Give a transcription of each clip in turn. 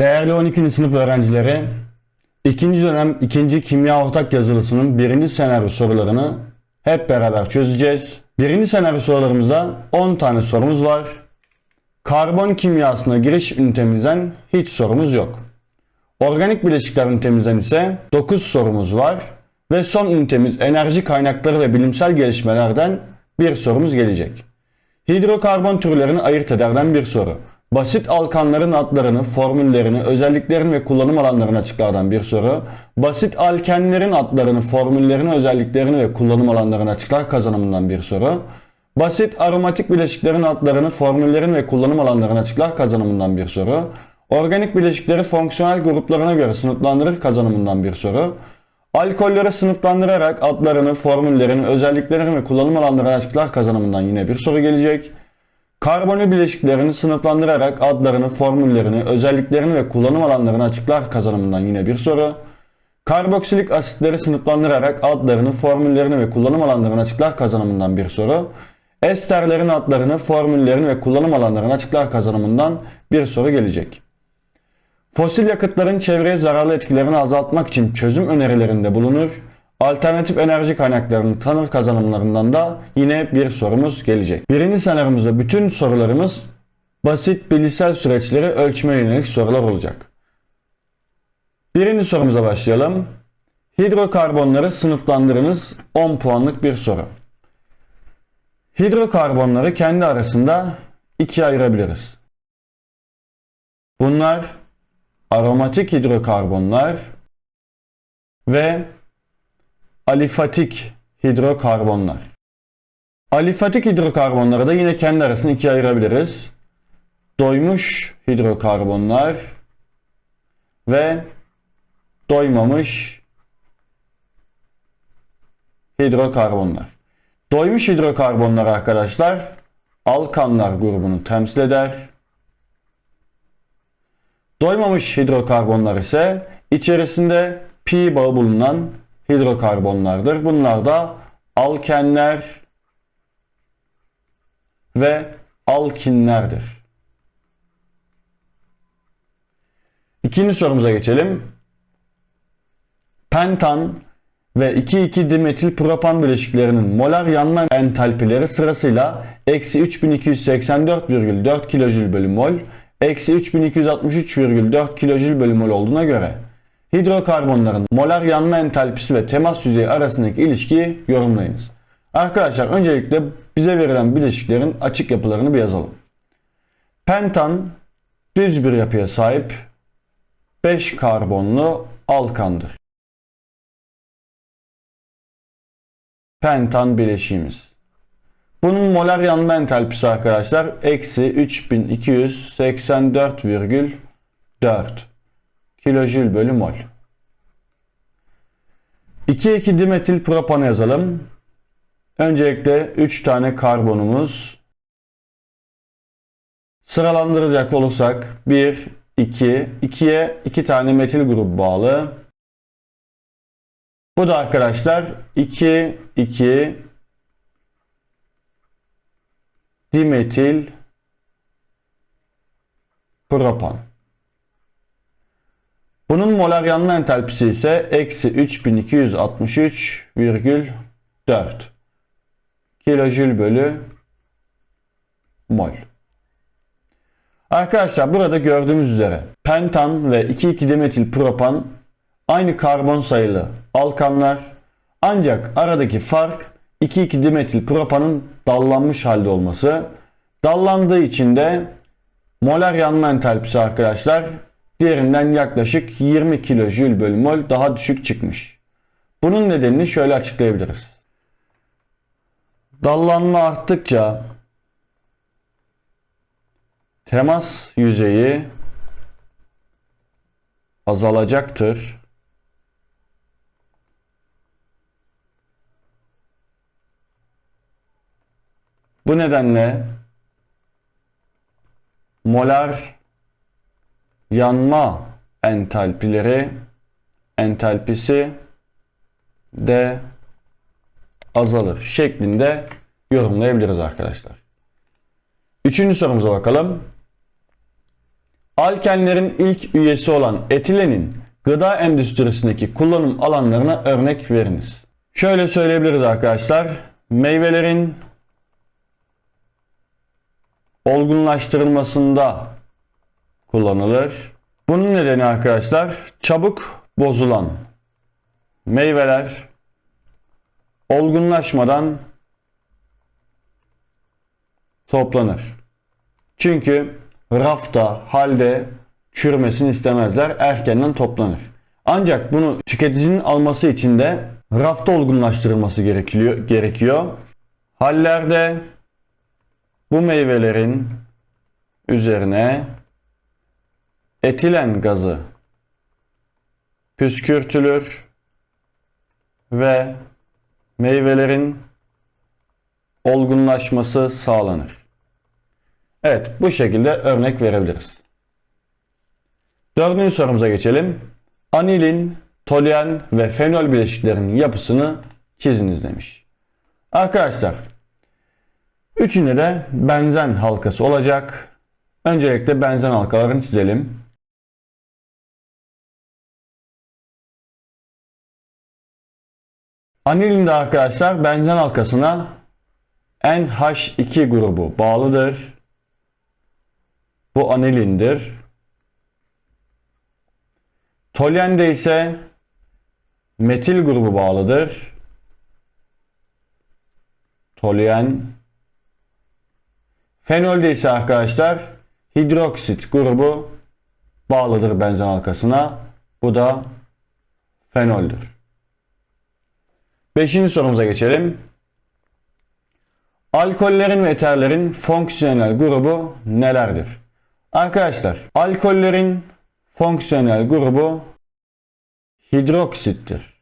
Değerli 12. sınıf öğrencileri, ikinci dönem 2. kimya ortak yazılısının birinci senaryo sorularını hep beraber çözeceğiz. Birinci senaryo sorularımızda 10 tane sorumuz var. Karbon kimyasına giriş ünitemizden hiç sorumuz yok. Organik bileşikler ünitemizden ise 9 sorumuz var. Ve son ünitemiz enerji kaynakları ve bilimsel gelişmelerden bir sorumuz gelecek. Hidrokarbon türlerini ayırt ederden bir soru. Basit alkanların adlarını, formüllerini, özelliklerini ve kullanım alanlarını açıklardan bir soru. Basit alkenlerin adlarını, formüllerini, özelliklerini ve kullanım alanlarını açıklar kazanımından bir soru. Basit aromatik bileşiklerin adlarını, formüllerini ve kullanım alanlarını açıklar kazanımından bir soru. Organik bileşikleri fonksiyonel gruplarına göre sınıflandırır kazanımından bir soru. Alkolleri sınıflandırarak adlarını, formüllerini, özelliklerini ve kullanım alanlarını açıklar kazanımından yine bir soru gelecek. Karbonlu bileşiklerini sınıflandırarak adlarını, formüllerini, özelliklerini ve kullanım alanlarını açıklar kazanımından yine bir soru. Karboksilik asitleri sınıflandırarak adlarını, formüllerini ve kullanım alanlarını açıklar kazanımından bir soru. Esterlerin adlarını, formüllerini ve kullanım alanlarını açıklar kazanımından bir soru gelecek. Fosil yakıtların çevreye zararlı etkilerini azaltmak için çözüm önerilerinde bulunur. Alternatif enerji kaynaklarını tanır kazanımlarından da yine bir sorumuz gelecek. Birinci senaryomuzda bütün sorularımız basit bilişsel süreçleri ölçmeye yönelik sorular olacak. Birinci sorumuza başlayalım. Hidrokarbonları sınıflandırınız 10 puanlık bir soru. Hidrokarbonları kendi arasında ikiye ayırabiliriz. Bunlar aromatik hidrokarbonlar ve alifatik hidrokarbonlar. Alifatik hidrokarbonları da yine kendi arasında ikiye ayırabiliriz. Doymuş hidrokarbonlar ve doymamış hidrokarbonlar. Doymuş hidrokarbonlar arkadaşlar alkanlar grubunu temsil eder. Doymamış hidrokarbonlar ise içerisinde pi bağı bulunan hidrokarbonlardır. Bunlar da alkenler ve alkinlerdir. İkinci sorumuza geçelim. Pentan ve 2,2 dimetil propan bileşiklerinin molar yanma entalpileri sırasıyla eksi 3284,4 kilojül bölü mol, eksi 3263,4 kilojül bölü mol olduğuna göre hidrokarbonların molar yanma entalpisi ve temas yüzeyi arasındaki ilişkiyi yorumlayınız. Arkadaşlar öncelikle bize verilen bileşiklerin açık yapılarını bir yazalım. Pentan düz bir yapıya sahip 5 karbonlu alkandır. Pentan bileşiğimiz. Bunun molar yanma entalpisi arkadaşlar eksi 3284,4 kilojül bölü mol. 2,2 dimetil propanı yazalım. Öncelikle 3 tane karbonumuz. Sıralandıracak olursak 1, 2, 2'ye 2 tane metil grubu bağlı. Bu da arkadaşlar 2, 2 dimetil propan. Bunun molar yanma entalpisi ise eksi 3263,4 kilojül bölü mol. Arkadaşlar burada gördüğümüz üzere pentan ve 2,2 dimetil propan aynı karbon sayılı alkanlar ancak aradaki fark 2,2 dimetil propanın dallanmış halde olması. Dallandığı için de molar yanma entalpisi arkadaşlar diğerinden yaklaşık 20 kilojül bölü mol daha düşük çıkmış. Bunun nedenini şöyle açıklayabiliriz. Dallanma arttıkça temas yüzeyi azalacaktır. Bu nedenle molar yanma entalpileri entalpisi de azalır şeklinde yorumlayabiliriz arkadaşlar. Üçüncü sorumuza bakalım. Alkenlerin ilk üyesi olan etilenin gıda endüstrisindeki kullanım alanlarına örnek veriniz. Şöyle söyleyebiliriz arkadaşlar. Meyvelerin olgunlaştırılmasında kullanılır. Bunun nedeni arkadaşlar çabuk bozulan meyveler olgunlaşmadan toplanır. Çünkü rafta, halde çürümesini istemezler. Erkenden toplanır. Ancak bunu tüketicinin alması için de rafta olgunlaştırılması gerekiyor. gerekiyor. Hallerde bu meyvelerin üzerine etilen gazı püskürtülür ve meyvelerin olgunlaşması sağlanır. Evet bu şekilde örnek verebiliriz. Dördüncü sorumuza geçelim. Anilin, toluen ve fenol bileşiklerinin yapısını çiziniz demiş. Arkadaşlar üçünde de benzen halkası olacak. Öncelikle benzen halkalarını çizelim. Anilin de arkadaşlar benzen halkasına NH2 grubu bağlıdır. Bu anilindir. Toluende ise metil grubu bağlıdır. Toluen. Fenolde ise arkadaşlar hidroksit grubu bağlıdır benzen halkasına. Bu da fenoldür. Beşinci sorumuza geçelim. Alkollerin ve eterlerin fonksiyonel grubu nelerdir? Arkadaşlar alkollerin fonksiyonel grubu hidroksittir.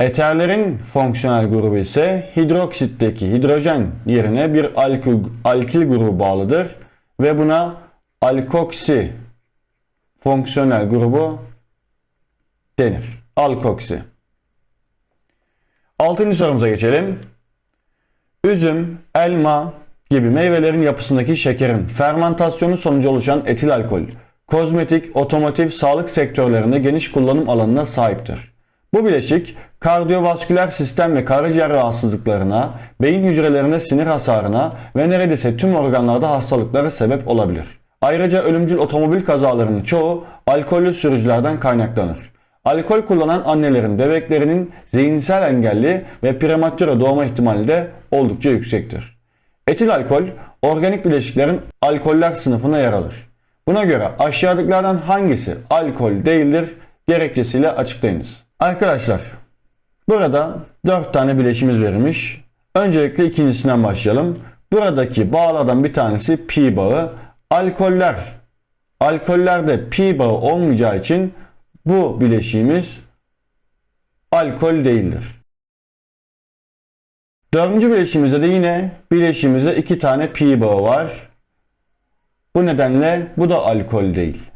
Eterlerin fonksiyonel grubu ise hidroksitteki hidrojen yerine bir alkil, alkil grubu bağlıdır ve buna alkoksi fonksiyonel grubu denir. Alkoksi. Altıncı sorumuza geçelim. Üzüm, elma gibi meyvelerin yapısındaki şekerin fermentasyonu sonucu oluşan etil alkol, kozmetik, otomotiv, sağlık sektörlerinde geniş kullanım alanına sahiptir. Bu bileşik kardiyovasküler sistem ve karaciğer rahatsızlıklarına, beyin hücrelerinde sinir hasarına ve neredeyse tüm organlarda hastalıklara sebep olabilir. Ayrıca ölümcül otomobil kazalarının çoğu alkollü sürücülerden kaynaklanır. Alkol kullanan annelerin bebeklerinin zihinsel engelli ve prematüre doğma ihtimali de oldukça yüksektir. Etil alkol organik bileşiklerin alkoller sınıfına yer alır. Buna göre aşağıdakilerden hangisi alkol değildir gerekçesiyle açıklayınız. Arkadaşlar burada 4 tane bileşimiz verilmiş. Öncelikle ikincisinden başlayalım. Buradaki bağlardan bir tanesi pi bağı. Alkoller. Alkollerde pi bağı olmayacağı için bu bileşiğimiz alkol değildir. Dördüncü bileşiğimizde de yine bileşiğimizde iki tane pi bağı var. Bu nedenle bu da alkol değil.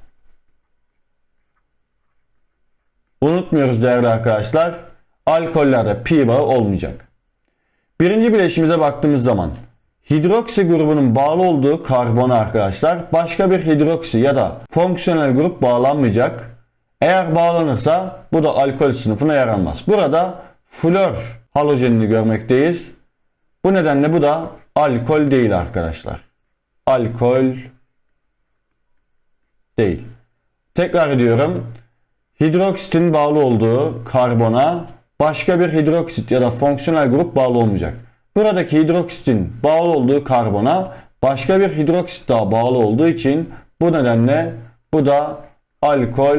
Unutmuyoruz değerli arkadaşlar. Alkollerde pi bağı olmayacak. Birinci bileşimize baktığımız zaman hidroksi grubunun bağlı olduğu karbona arkadaşlar başka bir hidroksi ya da fonksiyonel grup bağlanmayacak. Eğer bağlanırsa bu da alkol sınıfına yer. Burada flor halojenini görmekteyiz. Bu nedenle bu da alkol değil arkadaşlar. Alkol değil. Tekrar ediyorum. Hidroksitin bağlı olduğu karbona başka bir hidroksit ya da fonksiyonel grup bağlı olmayacak. Buradaki hidroksitin bağlı olduğu karbona başka bir hidroksit daha bağlı olduğu için bu nedenle bu da alkol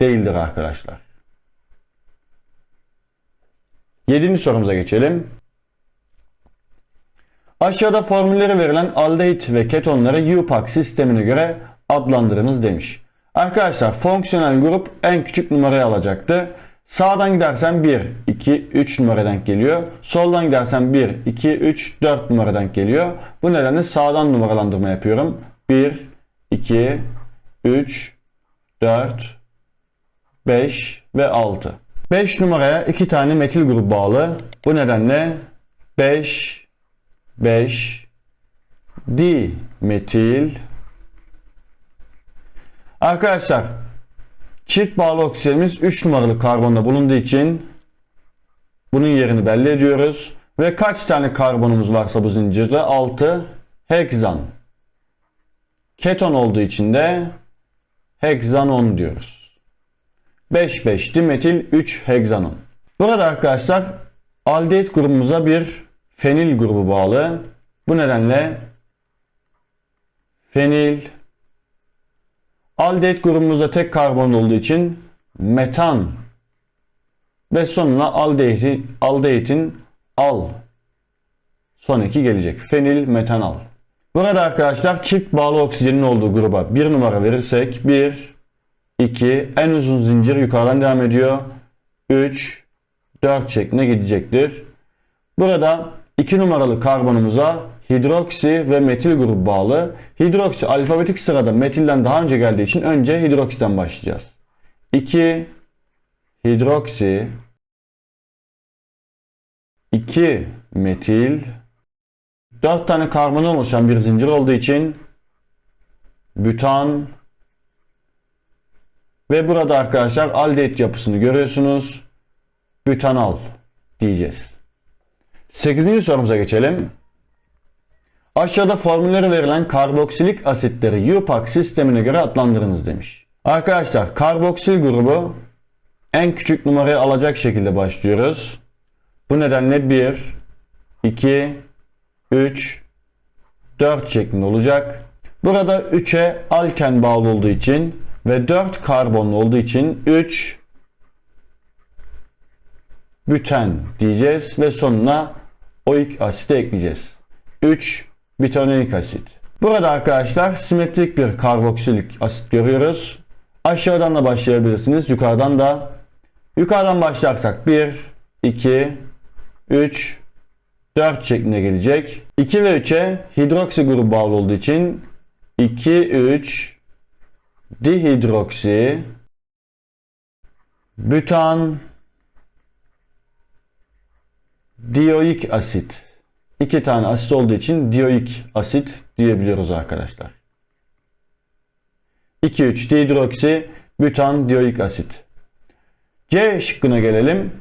değildir arkadaşlar. Yedinci sorumuza geçelim. Aşağıda formülleri verilen aldehit ve ketonları UPAC sistemine göre adlandırınız demiş. Arkadaşlar fonksiyonel grup en küçük numarayı alacaktı. Sağdan gidersen 1, 2, 3 numaradan geliyor. Soldan gidersen 1, 2, 3, 4 numaradan geliyor. Bu nedenle sağdan numaralandırma yapıyorum. 1, 2, 3, 4, 5 ve 6. 5 numaraya 2 tane metil grubu bağlı. Bu nedenle 5, 5, di metil Arkadaşlar çift bağlı oksijenimiz 3 numaralı karbonda bulunduğu için bunun yerini belli ediyoruz. Ve kaç tane karbonumuz varsa bu zincirde 6 heksan. Keton olduğu için de heksanon diyoruz. 5,5 dimetil 3 heksanon. Burada arkadaşlar aldehit grubumuza bir fenil grubu bağlı. Bu nedenle fenil aldehit grubumuzda tek karbon olduğu için metan ve sonuna aldehitin, aldehitin al son eki gelecek. Fenil metanal. Burada arkadaşlar çift bağlı oksijenin olduğu gruba bir numara verirsek 1, 2, en uzun zincir yukarıdan devam ediyor. 3, 4 şeklinde gidecektir. Burada 2 numaralı karbonumuza hidroksi ve metil grubu bağlı. Hidroksi alfabetik sırada metilden daha önce geldiği için önce hidroksiden başlayacağız. 2 hidroksi 2 metil 4 tane karbondan oluşan bir zincir olduğu için bütan ve burada arkadaşlar aldehit yapısını görüyorsunuz. Bütanal diyeceğiz. 8. sorumuza geçelim. Aşağıda formülleri verilen karboksilik asitleri UPAC sistemine göre adlandırınız demiş. Arkadaşlar karboksil grubu en küçük numarayı alacak şekilde başlıyoruz. Bu nedenle 1, 2, 3, 4 şeklinde olacak. Burada 3'e alken bağlı olduğu için ve 4 karbonlu olduğu için 3 büten diyeceğiz ve sonuna oik asit ekleyeceğiz. 3 bitonik asit. Burada arkadaşlar simetrik bir karboksilik asit görüyoruz. Aşağıdan da başlayabilirsiniz. Yukarıdan da. Yukarıdan başlarsak 1, 2, 3, 4 şeklinde gelecek. 2 ve 3'e hidroksi grubu bağlı olduğu için 2, 3 dihidroksi bütan dioik asit. İki tane asit olduğu için dioik asit diyebiliyoruz arkadaşlar. 2,3 dihidroksi bütan dioik asit. C şıkkına gelelim.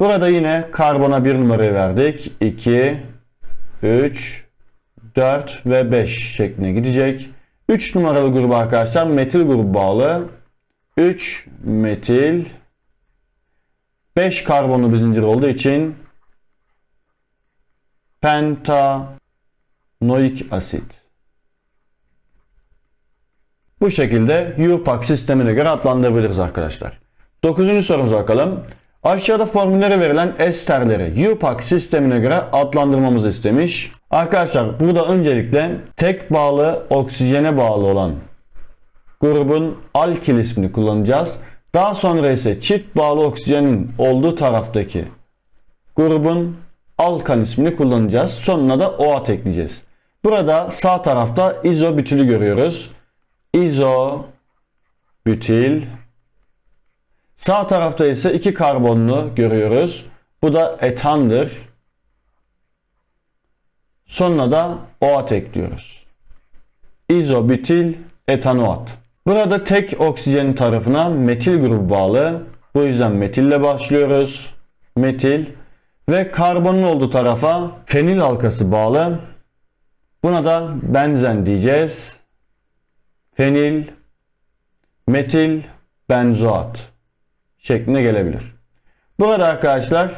Burada yine karbona bir numarayı verdik. 2, 3, 4 ve 5 şeklinde gidecek. 3 numaralı grubu arkadaşlar metil grubu bağlı. 3 metil 5 karbonlu bir zincir olduğu için pentanoik asit. Bu şekilde UPAC sistemine göre adlandırabiliriz arkadaşlar. 9. sorumuza bakalım. Aşağıda formülleri verilen esterleri UPAC sistemine göre adlandırmamızı istemiş. Arkadaşlar burada öncelikle tek bağlı oksijene bağlı olan grubun alkil ismini kullanacağız. Daha sonra ise çift bağlı oksijenin olduğu taraftaki grubun alkan ismini kullanacağız. Sonuna da OAT ekleyeceğiz. Burada sağ tarafta izobütülü görüyoruz. İzobütil Sağ tarafta ise iki karbonlu görüyoruz. Bu da etandır. Sonuna da OAT ekliyoruz. İzobutil etanoat. Burada tek oksijen tarafına metil grubu bağlı. Bu yüzden metille başlıyoruz. Metil ve karbonun olduğu tarafa fenil halkası bağlı. Buna da benzen diyeceğiz. Fenil, metil, benzoat şeklinde gelebilir. Burada arkadaşlar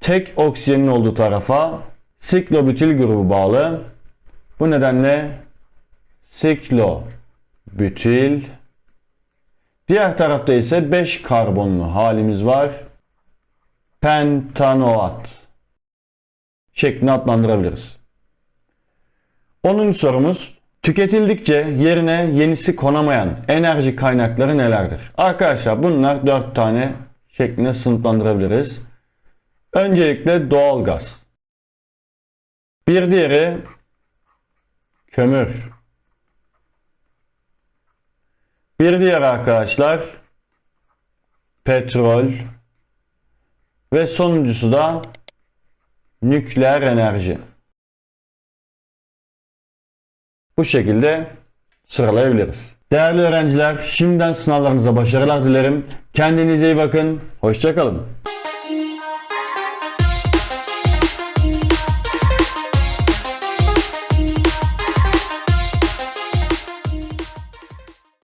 tek oksijenin olduğu tarafa siklobutil grubu bağlı. Bu nedenle siklobutil Diğer tarafta ise 5 karbonlu halimiz var. Pentanoat şeklinde adlandırabiliriz. 10. sorumuz Tüketildikçe yerine yenisi konamayan enerji kaynakları nelerdir? Arkadaşlar bunlar 4 tane şeklinde sınıflandırabiliriz. Öncelikle doğalgaz. Bir diğeri kömür. Bir diğer arkadaşlar petrol ve sonuncusu da nükleer enerji. Bu şekilde sıralayabiliriz. Değerli öğrenciler, şimdiden sınavlarınıza başarılar dilerim. Kendinize iyi bakın. Hoşçakalın.